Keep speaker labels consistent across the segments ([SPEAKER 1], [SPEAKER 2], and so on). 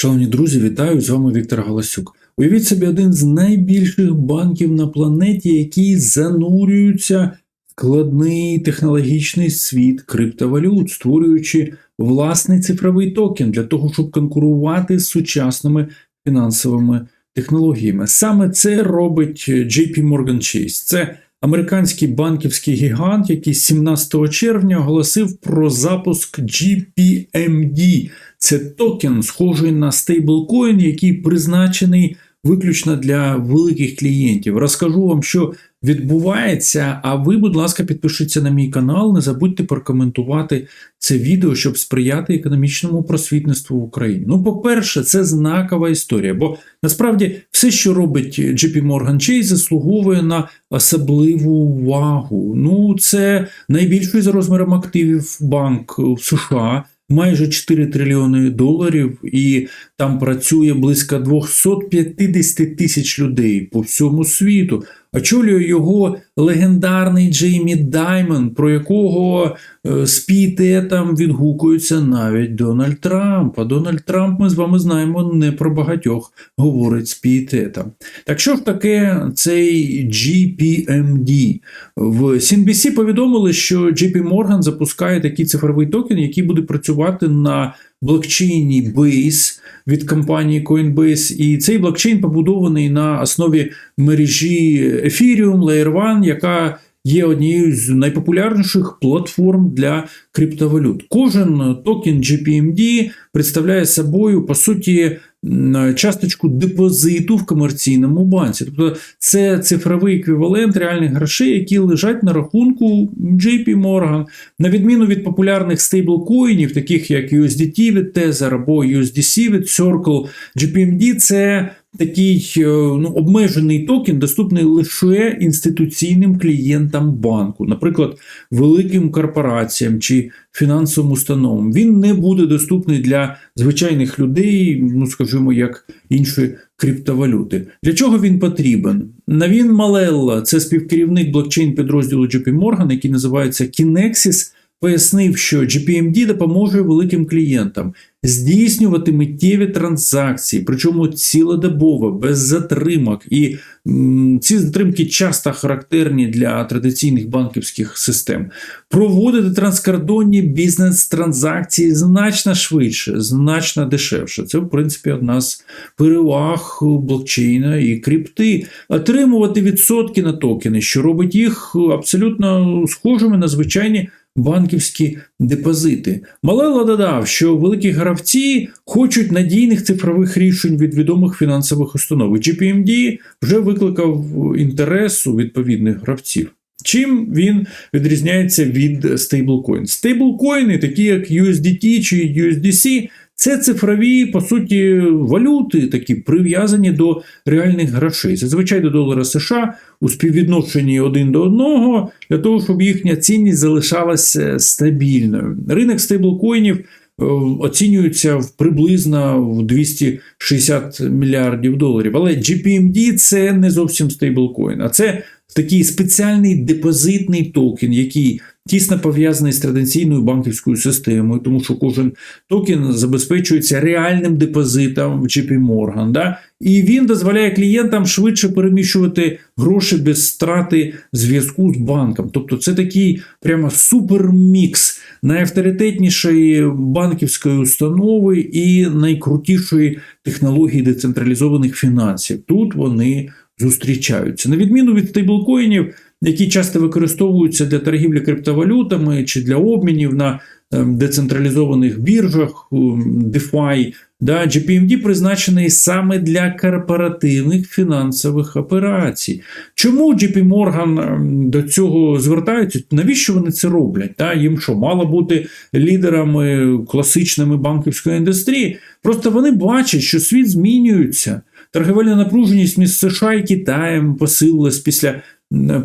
[SPEAKER 1] Шановні друзі, вітаю! З вами Віктор Галасюк. Уявіть собі один з найбільших банків на планеті, який занурюється в складний технологічний світ криптовалют, створюючи власний цифровий токен для того, щоб конкурувати з сучасними фінансовими технологіями. Саме це робить JP Morgan Chase. Це американський банківський гігант, який 17 червня оголосив про запуск GPMD. Це токен, схожий на стейблкоін, який призначений виключно для великих клієнтів. Розкажу вам, що відбувається. А ви, будь ласка, підпишіться на мій канал. Не забудьте прокоментувати це відео, щоб сприяти економічному просвітництву в Україні. Ну, по-перше, це знакова історія, бо насправді все, що робить JP Morgan Chase, заслуговує на особливу увагу. Ну, це найбільший за розміром активів банк в США. Майже 4 трильйони доларів, і там працює близько 250 тисяч людей по всьому світу. Очолює його легендарний Джеймі Даймонд, про якого е, з пієтетом відгукується навіть Дональд Трамп. А Дональд Трамп, ми з вами знаємо, не про багатьох говорить з пієтетом. Так що ж таке цей GPMD? В CNBC повідомили, що JP Morgan запускає такий цифровий токен, який буде працювати на блокчейні Base від компанії Coinbase. І цей блокчейн побудований на основі мережі Ethereum Layer 1, яка є однією з найпопулярніших платформ для криптовалют. Кожен токен GPMD представляє собою, по суті, часточку депозиту в комерційному банці. Тобто це цифровий еквівалент реальних грошей, які лежать на рахунку JP Morgan. На відміну від популярних стейблкоїнів, таких як USDT від Tether або USDC від Circle, GPMD це такий ну, обмежений токен, доступний лише інституційним клієнтам банку, наприклад, великим корпораціям чи фінансовим установам. Він не буде доступний для звичайних людей, ну скажімо, як інші криптовалюти. Для чого він потрібен? Навін Малелла, це співкерівник блокчейн підрозділу JP Morgan, який називається Kinexis, пояснив, що GPMD допоможе великим клієнтам здійснювати миттєві транзакції, причому цілодобово, без затримок. І ці затримки часто характерні для традиційних банківських систем. Проводити транскордонні бізнес-транзакції значно швидше, значно дешевше. Це, в принципі, одна з переваг блокчейна і крипти. Отримувати відсотки на токени, що робить їх абсолютно схожими на звичайні банківські депозити. Малело додав, що великі гравці хочуть надійних цифрових рішень від відомих фінансових установ. GPMD вже викликав інтерес у відповідних гравців. Чим він відрізняється від стейблкоін? Стейблкоїни, такі як USDT чи USDC, це цифрові, по суті, валюти, такі прив'язані до реальних грошей. Зазвичай до долара США у співвідношенні один до одного, для того, щоб їхня цінність залишалася стабільною. Ринок стейблкоїнів оцінюється в приблизно в 260 мільярдів доларів. Але GPMD це не зовсім стейблкоін, а це такий спеціальний депозитний токен, який тісно пов'язаний з традиційною банківською системою, тому що кожен токен забезпечується реальним депозитом в JP Morgan. Да? І він дозволяє клієнтам швидше переміщувати гроші без страти зв'язку з банком. Тобто це такий прямо супермікс найавторитетнішої банківської установи і найкрутішої технології децентралізованих фінансів. Тут вони зустрічаються. На відміну від стейблкоїнів, які часто використовуються для торгівлі криптовалютами чи для обмінів на децентралізованих біржах, DeFi, да, GPMD призначений саме для корпоративних фінансових операцій. Чому JP Morgan до цього звертаються? Навіщо вони це роблять? Да? Їм що, мало бути лідерами класичними банківської індустрії? Просто вони бачать, що світ змінюється. Торговельна напруженість між США і Китаєм посилилась після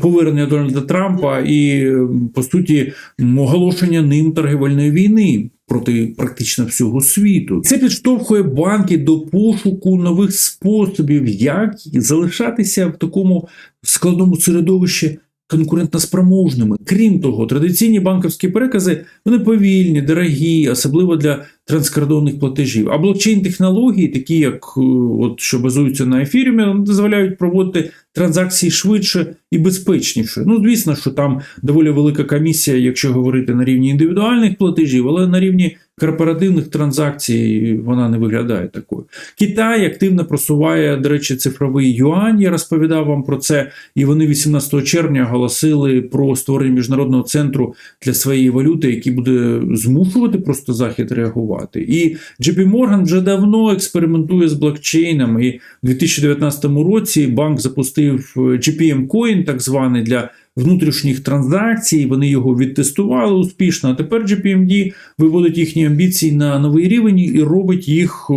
[SPEAKER 1] повернення Дональда Трампа і, по суті, оголошення ним торговельної війни проти практично всього світу. Це підштовхує банки до пошуку нових способів, як залишатися в такому складному середовищі. Конкурентноспроможними. Крім того, традиційні банківські перекази вони повільні, дорогі, особливо для транскордонних платежів. А блокчейн-технології, такі як е, от, що базуються на ефірі, дозволяють проводити транзакції швидше і безпечніше. Ну, звісно, що там доволі велика комісія, якщо говорити на рівні індивідуальних платежів, але на рівні корпоративних транзакцій вона не виглядає такою. Китай активно просуває, до речі, цифровий юань. Я розповідав вам про це, і вони 18 червня оголосили про створення міжнародного центру для своєї валюти, який буде змушувати просто захід реагувати. І JP Morgan вже давно експериментує з блокчейном. І в 2019 році банк запустив GPM Coin, так званий для внутрішніх транзакцій. Вони його відтестували успішно. А тепер GPMD виводить їхні амбіції на новий рівень і робить їх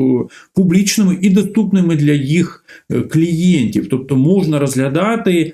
[SPEAKER 1] публічними і доступними для їх клієнтів. Тобто можна розглядати.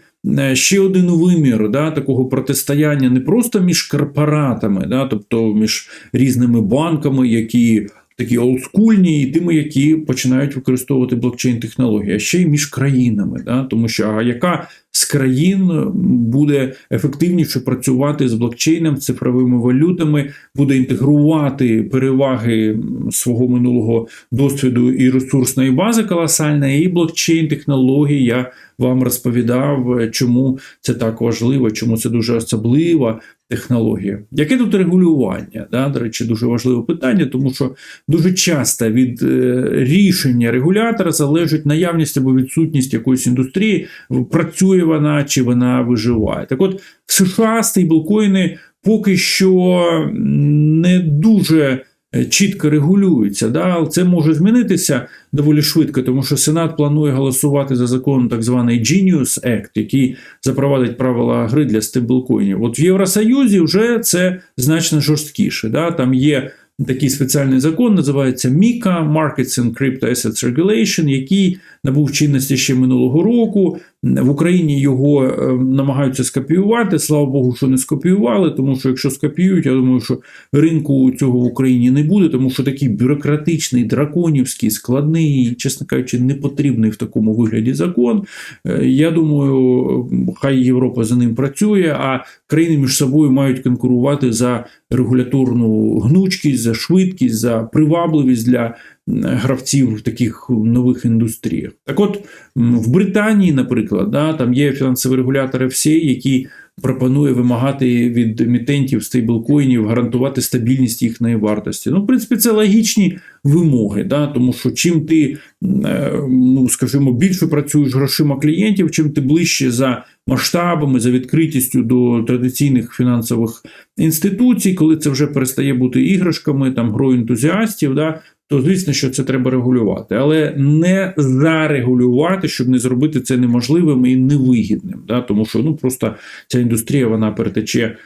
[SPEAKER 1] Ще один вимір да, такого протистояння не просто між корпоратами, да, тобто між різними банками, які такі олдскульні, і тими, які починають використовувати блокчейн-технології, а ще й між країнами, да, тому що а яка з країн буде ефективніше працювати з блокчейном, цифровими валютами, буде інтегрувати переваги свого минулого досвіду і ресурсної бази колосальної, і блокчейн-технології. Я вам розповідав, чому це так важливо, чому це дуже особлива технологія. Яке тут регулювання? Да? До речі, дуже важливе питання, тому що дуже часто від е, рішення регулятора залежить наявність або відсутність якоїсь індустрії, працює вона чи вона виживає. Так от в США стейблкоїни поки що не дуже. Е, чітко регулюються. Да? Це може змінитися доволі швидко, тому що Сенат планує голосувати за закон так званий Genius Act, який запровадить правила гри для стейблкоїнів. От в Євросоюзі вже це значно жорсткіше. Да? Там є такий спеціальний закон, називається MiCA, Markets and Crypto Assets Regulation, який набув чинності ще минулого року. В Україні його е, намагаються скопіювати. Слава Богу, що не скопіювали, тому що якщо скопіюють, я думаю, що ринку цього в Україні не буде, тому що такий бюрократичний, драконівський, складний, чесно кажучи, не потрібний в такому вигляді закон. Е, я думаю, хай Європа за ним працює, а країни між собою мають конкурувати за регуляторну гнучкість, за швидкість, за привабливість для гравців в таких нових індустріях. Так от в Британії, наприклад, да, там є фінансовий регулятор FCA, який пропонує вимагати від емітентів стейблкоїнів гарантувати стабільність їхньої вартості. Ну, в принципі, це логічні вимоги, да, тому що чим ти, е, ну скажімо, більше працюєш грошима клієнтів, чим ти ближче за масштабами, за відкритістю до традиційних фінансових інституцій, коли це вже перестає бути іграшками, там грою ентузіастів, да, то звісно, що це треба регулювати, але не зарегулювати, щоб не зробити це неможливим і невигідним. Да? Тому що ну просто ця індустрія вона перетече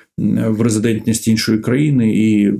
[SPEAKER 1] в резидентність іншої країни і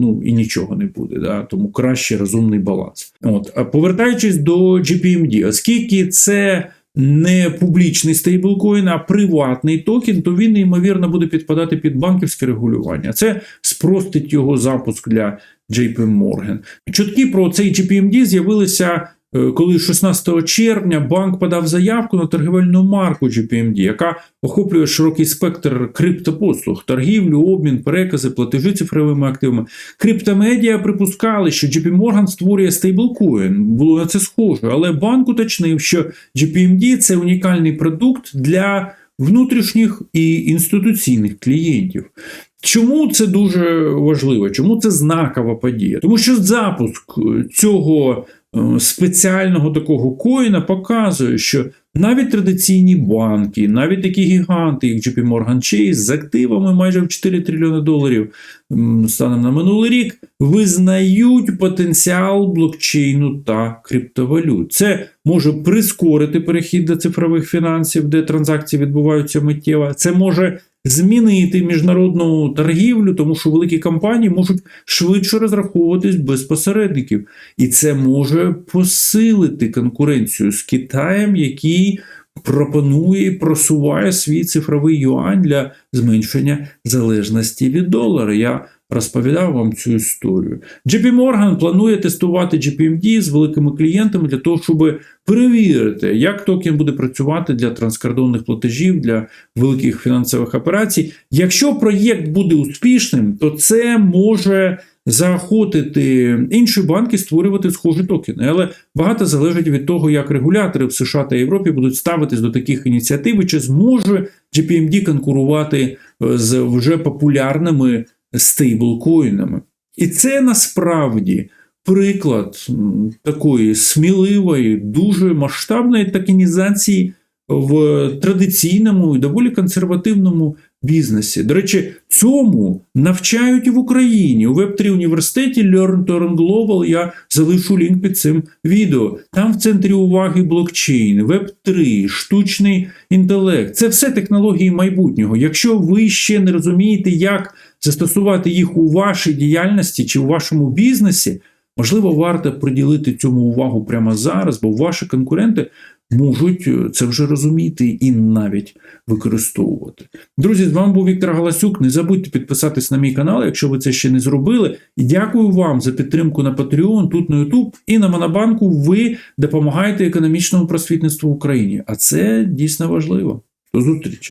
[SPEAKER 1] ну і нічого не буде. Да? Тому краще розумний баланс. От а повертаючись до GPMD, оскільки це не публічний стейблкоін, а приватний токен, то він, ймовірно, буде підпадати під банківське регулювання. Це спростить його запуск для JP Morgan. Чутки про цей GPMD з'явилися. Е, коли 16 червня банк подав заявку на торгівельну марку GPMD, яка охоплює широкий спектр криптопослуг, торгівлю, обмін, перекази, платежі цифровими активами. Криптомедіа припускали, що JP Morgan створює стейблкоін. Було на це схоже, але банк уточнив, що GPMD – це унікальний продукт для внутрішніх і інституційних клієнтів. Чому це дуже важливо? Чому це знакова подія? Тому що запуск цього е, спеціального такого коїна показує, що навіть традиційні банки, навіть такі гіганти, як JP Morgan Chase, з активами майже в 4 трильйони доларів станом на минулий рік, визнають потенціал блокчейну та криптовалют. Це може прискорити перехід до цифрових фінансів, де транзакції відбуваються миттєво. Це може змінити міжнародну торгівлю, тому що великі компанії можуть швидше розраховуватись без посередників, і це може посилити конкуренцію з Китаєм, який пропонує просуває свій цифровий юань для зменшення залежності від долара. Я розповідав вам цю історію. JP Morgan планує тестувати GPMD з великими клієнтами для того, щоб перевірити, як токен буде працювати для транскордонних платежів, для великих фінансових операцій. Якщо проєкт буде успішним, то це може заохотити інші банки створювати схожі токени. Але багато залежить від того, як регулятори в США та Європі будуть ставитись до таких ініціатив, і чи зможе GPMD конкурувати е, з вже популярними стейблкоїнами. І це насправді приклад такої сміливої, дуже масштабної токенізації в традиційному і доволі консервативному бізнесі. До речі, цьому навчають і в Україні у Web3 університеті Learn to Earn Global. Я залишу лінк під цим відео. Там в центрі уваги блокчейн, Web3, штучний інтелект. Це все технології майбутнього. Якщо ви ще не розумієте, як застосувати їх у вашій діяльності чи у вашому бізнесі, можливо, варто приділити цьому увагу прямо зараз, бо ваші конкуренти можуть е, це вже розуміти і навіть використовувати. Друзі, з вами був Віктор Галасюк. Не забудьте підписатись на мій канал, якщо ви це ще не зробили. І дякую вам за підтримку на Patreon, тут на YouTube і на Монобанку. Ви допомагаєте економічному просвітництву в Україні. А це дійсно важливо. До зустрічі!